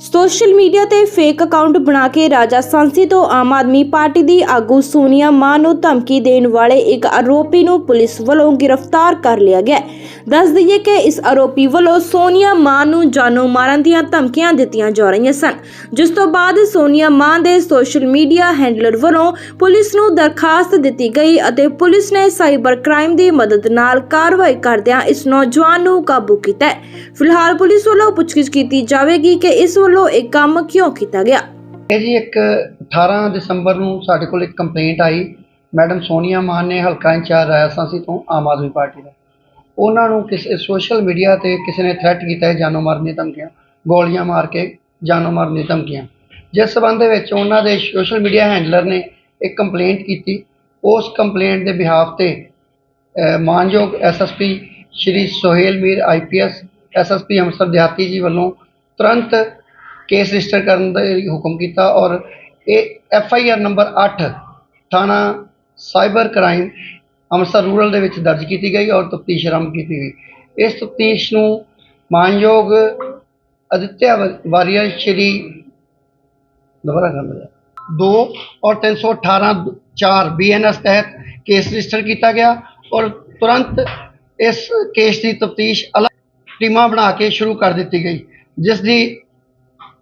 Social media ਤੇ fake account ਬਣਾ ਕੇ ਰਾਜਾ ਸਾਂਸੀ ਤੋਂ ਆਮ ਆਦਮੀ ਪਾਰਟੀ ਦੀ ਆਗੂ ਸੋਨੀਆ ਮਾਨ ਨੂੰ ਧਮਕੀ ਦੇਣ ਵਾਲੇ ਇੱਕ ਆਰੋਪੀ ਨੂੰ ਪੁਲਿਸ ਵੱਲੋਂ ਗ੍ਰਿਫਤਾਰ ਕਰ ਲਿਆ ਗਿਆ ਦੱਸ ਦਈਏ ਕਿ ਇਸ ਆਰੋਪੀ ਵੱਲੋਂ ਸੋਨੀਆ ਮਾਨ ਨੂੰ ਜਾਨੋਂ ਮਾਰਨ ਦੀਆਂ ਧਮਕੀਆਂ ਦਿੱਤੀਆਂ ਜਾ ਰਹੀਆਂ ਸਨ। ਜਿਸ ਤੋਂ ਬਾਅਦ ਸੋਨੀਆ ਮਾਨ ਦੇ ਸੋਸ਼ਲ ਮੀਡੀਆ ਹੈਂਡਲਰ ਵੱਲੋਂ ਪੁਲਿਸ ਨੂੰ ਦਰਖਾਸਤ ਦਿੱਤੀ ਗਈ ਅਤੇ ਪੁਲਿਸ ਨੇ ਸਾਈਬਰ ਕ੍ਰਾਈਮ ਦੀ ਮਦਦ ਨਾਲ ਕਾਰਵਾਈ ਕਰਦਿਆਂ ਇਸ ਨੌਜਵਾਨ ਨੂੰ ਕਾਬੂ ਕੀਤਾ ਫਿਲਹਾਲ ਪੁਲਿਸ ਵੱਲੋਂ ਪੁੱਛਗਿੱਛ ਕੀਤੀ ਜਾਵੇਗੀ ਕਿ ਇਸ ਵੱਲੋਂ ਇਹ ਕੰਮ ਕਿਉਂ ਕੀਤਾ ਗਿਆ? ਇਹ ਜੀ ਇੱਕ 18 ਦਸੰਬਰ ਨੂੰ ਸਾਡੇ ਕੋਲ ਇੱਕ ਕੰਪਲੇਂਟ ਆਈ। ਮੈਡਮ ਸੋਨੀਆ ਮਾਨ ਨੇ ਹਲਕਾ ਇੰਚਾਰਜ ਰਾਜਸਥਾਨੀ ਤੋਂ ਆਮ ਆਦਮੀ ਪਾਰਟੀ ਦਾ। ਉਹਨਾਂ ਨੂੰ ਕਿਸੇ ਸੋਸ਼ਲ ਮੀਡੀਆ ਤੇ ਕਿਸੇ ਨੇ ਥ੍ਰੈਟ ਕੀਤਾ ਹੈ ਜਾਨੋਂ ਮਾਰਨ ਦੀਆਂ ਧਮਕੀਆਂ ਗੋਲੀਆਂ ਮਾਰ ਕੇ ਜਾਨੋਂ ਮਾਰਨ ਦੀਆਂ ਧਮਕੀਆਂ। ਜਿਸ ਸਬੰਧ ਦੇ ਵਿੱਚ ਉਹਨਾਂ ਦੇ ਸੋਸ਼ਲ ਮੀਡੀਆ ਹੈਂਡਲਰ ਨੇ ਇੱਕ ਕੰਪਲੇਂਟ ਕੀਤੀ। ਉਸ ਕੰਪਲੇਂਟ ਦੇ ਬਿਹਾਫ ਤੇ ਅਹ, ਮਾਨਯੋਗ SSP Shri Sohail Mir IPS SSP Amritsar ਦਿਹਾਤੀ ਜੀ ਵੱਲੋਂ ਤੁਰੰਤ ਕੇਸ ਰਜਿਸਟਰ ਕਰਨ ਦਾ ਹੁਕਮ ਕੀਤਾ ਔਰ ਇਹ ਐਫ ਆਈ ਆਰ ਨੰਬਰ 8 ਥਾਣਾ ਸਾਈਬਰ ਕ੍ਰਾਈਮ ਅੰਮ੍ਰਿਤਸਰ ਰੂਰਲ ਦੇ ਵਿੱਚ ਦਰਜ ਕੀਤੀ ਗਈ ਔਰ ਤਫਤੀਸ਼ ਆਰੰਭ ਕੀਤੀ ਗਈ। ਇਸ ਤਫਤੀਸ਼ ਨੂੰ ਮਾਨਯੋਗ ਅਦਿੱਤਿਆ ਵਾ- ਵਾਰੀਅਰ ਸ਼੍ਰੀ ਦੁਬਾਰਾ ਕਰ ਲਿਆ 2 ਔਰ 318 4 ਬੀਐਨਐਸ ਤਹਿਤ ਕੇਸ ਰਜਿਸਟਰ ਕੀਤਾ ਗਿਆ ਔਰ ਤੁਰੰਤ ਇਸ ਕੇਸ ਦੀ ਤਫਤੀਸ਼ ਅਲੱਗ ਟੀਮਾਂ ਬਣਾ ਕੇ ਸ਼ੁਰੂ ਕਰ ਦਿੱਤੀ ਗਈ, ਜਿਸ ਦੀ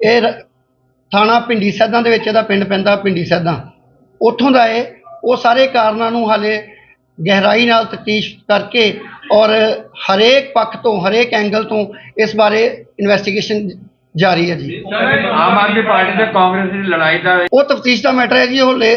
ਇਹ ਥਾਣਾ ਪਿੰਡੀ ਸੈਦਾਂ ਦੇ ਵਿੱਚ ਇਹਦਾ ਪਿੰਡ ਪੈਂਦਾ ਪਿੰਡੀ ਸੈਦਾਂ। ਉੱਥੋਂ ਦਾ ਇਹ ਉਹ ਸਾਰੇ ਕਾਰਨਾਂ ਨੂੰ ਹਾਲੇ ਗਹਿਰਾਈ ਨਾਲ ਤਫਤੀਸ਼ ਕਰਕੇ ਔਰ ਹਰੇਕ ਪੱਖ ਤੋਂ ਹਰੇਕ ਐਂਗਲ ਤੋਂ ਇਸ ਬਾਰੇ ਇਨਵੈਸਟੀਗੇਸ਼ਨ ਜਾਰੀ ਹੈ ਜੀ। ਆਮ ਆਦਮੀ ਪਾਰਟੀ ਤੇ ਕਾਂਗਰਸ ਦੀ ਲੜਾਈ ਦਾ ਉਹ ਤਫਤੀਸ਼ ਦਾ ਮੈਟਰ ਹੈ ਜੀ ਉਹ ਹਲੇ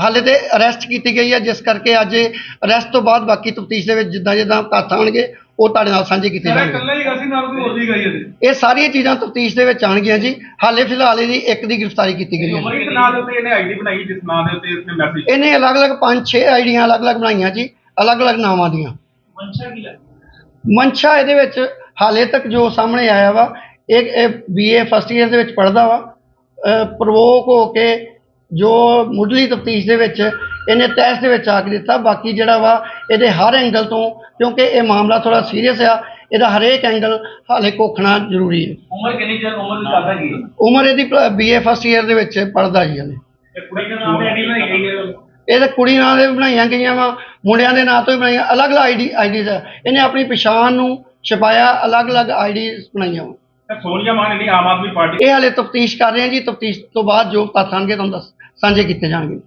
ਹਾਲੇ ਤੇ ਅਰੈਸਟ ਕੀਤੀ ਗਈ ਹੈ ਜਿਸ ਕਰਕੇ ਅੱਜ ਅਰੈਸਟ ਤੋਂ ਬਾਅਦ ਬਾਕੀ ਤਫਤੀਸ਼ ਦੇ ਵਿੱਚ ਜਿੱਦਾਂ ਜਿੱਦਾਂ ਤੱਥ ਆਉਣਗੇ ਉਹ ਤੁਹਾਡੇ ਨਾਲ ਸਾਂਝੇ ਕੀਤੇ ਜਾਣਗੇ। ਹੀ ਗਸੀ ਨਾਲ ਕੋਈ ਹੋਰ ਵੀ ਗਈ ਇਹਦੇ ਇਹ ਸਾਰੀਆਂ ਚੀਜ਼ਾਂ ਤਫਤੀਸ਼ ਦੇ ਵਿੱਚ ਆਣਗੀਆਂ ਜੀ। ਹਾਲੇ ਫਿਲਹਾਲ ਇਹਦੀ ਇੱਕ ਦੀ ਗ੍ਰਿਫਤਾਰੀ ਕੀਤੀ ਗਈ ਹੈ। ਇੱਕ ਨਾਂ ਦੇ ਉੱਤੇ ਇਹਨੇ ਆਈਡੀ ਬਣਾਈ ਜਿਸ ਨਾਂ ਦੇ ਉੱਤੇ ਇਸਨੇ ਮੈਸੇਜ ਇਹਨੇ ਅਲੱਗ-ਅਲੱਗ ਪੰਜ ਛੇ ਆਈਡੀਆਂ ਅਲੱਗ-ਅਲੱਗ ਬਣਾਈਆਂ ਜੀ ਅਲੱਗ-ਅਲੱਗ ਨਾਵਾਂ ਦੀਆਂ। ਮਨਸ਼ਾ ਕੀ ਹੈ? ਮਨਸ਼ਾ ਇਹਦੇ ਵਿੱਚ ਹਾਲੇ ਤੱਕ ਜੋ ਸਾਹਮਣੇ ਆਇਆ ਵਾ ਇਹ ਬੀਏ ਫਸਟ ਈਅਰ ਦੇ ਵਿੱਚ ਪੜਦਾ ਵਾ। ਪ੍ਰਵੋਕ ਹੋ ਕੇ ਜੋ ਮੁੱਢਲੀ ਤਫਤੀਸ਼ ਦੇ ਵਿੱਚ ਇਹਨੇ ਤੈਸ ਦੇ ਵਿੱਚ ਆ ਕੇ ਦਿੱਤਾ। ਬਾਕੀ ਜਿਹੜਾ ਵਾ ਇਹਦੇ ਹਰ ਐਂਗਲ ਤੋਂ ਕਿਉਂਕਿ ਇਹ ਮਾਮਲਾ ਥੋੜਾ ਸੀਰੀਅਸ ਆ ਇਹਦਾ ਹਰੇਕ ਐਂਗਲ ਹਾਲੇ ਕੋਖਣਾ ਜ਼ਰੂਰੀ ਹੈ। ਉਮਰ ਕਿੰਨੀ ਚਿਰ ਉਮਰ ਦੀ ਜ਼ਿਆਦਾ ਕੀ ਹੈ? ਉਮਰ ਇਹਦੀ ਬੀਏ ਫਸਟ ਈਅਰ ਦੇ ਵਿੱਚ ਪੜਦਾ ਜੀ ਹਲੇ। ਇਹ ਕੁੜੀ ਦਾ ਨਾਮ ਆਈਡੀ ਬਣਾਈ ਗਈ ਹੈ। ਇਹ ਤਾਂ ਕੁੜੀ ਨਾਂ ਦੇ ਬਣਾਈਆਂ ਗਈਆਂ ਵਾ ਮੁੰਡਿਆਂ ਦੇ ਨਾਂ ਤੋਂ ਹੀ ਬਣਾਈਆਂ ਅਲੱਗ-ਅਲੱਗ ਆਈਡੀ ਆਈਡੀਜ਼ ਆ। ਇਹਨੇ ਆਪਣੀ ਪਛਾਣ ਨੂੰ ਛਪਾਇਆ ਅਲੱਗ-ਅਲੱਗ ਆਈਡੀਜ਼ ਬਣਾਈਆਂ ਵਾ। ਤੇ ਸੋਨੀਆ ਮਾਨ ਜਿਹੜੀ ਆਮ ਆਦਮੀ ਪਾਰਟੀ ਇਹ ਹਾਲੇ ਤਫਤੀਸ਼ ਕਰ ਰਹੇ ਹਾਂ ਜੀ ਤਫਤੀਸ਼ ਤੋਂ ਬਾਅਦ ਜੋ ਤੱਥ ਆਉਣਗੇ ਤੁਹਾਨੂੰ ਦੱਸ ਸਾਂਝੇ ਕੀਤੇ ਜਾਣਗੇ।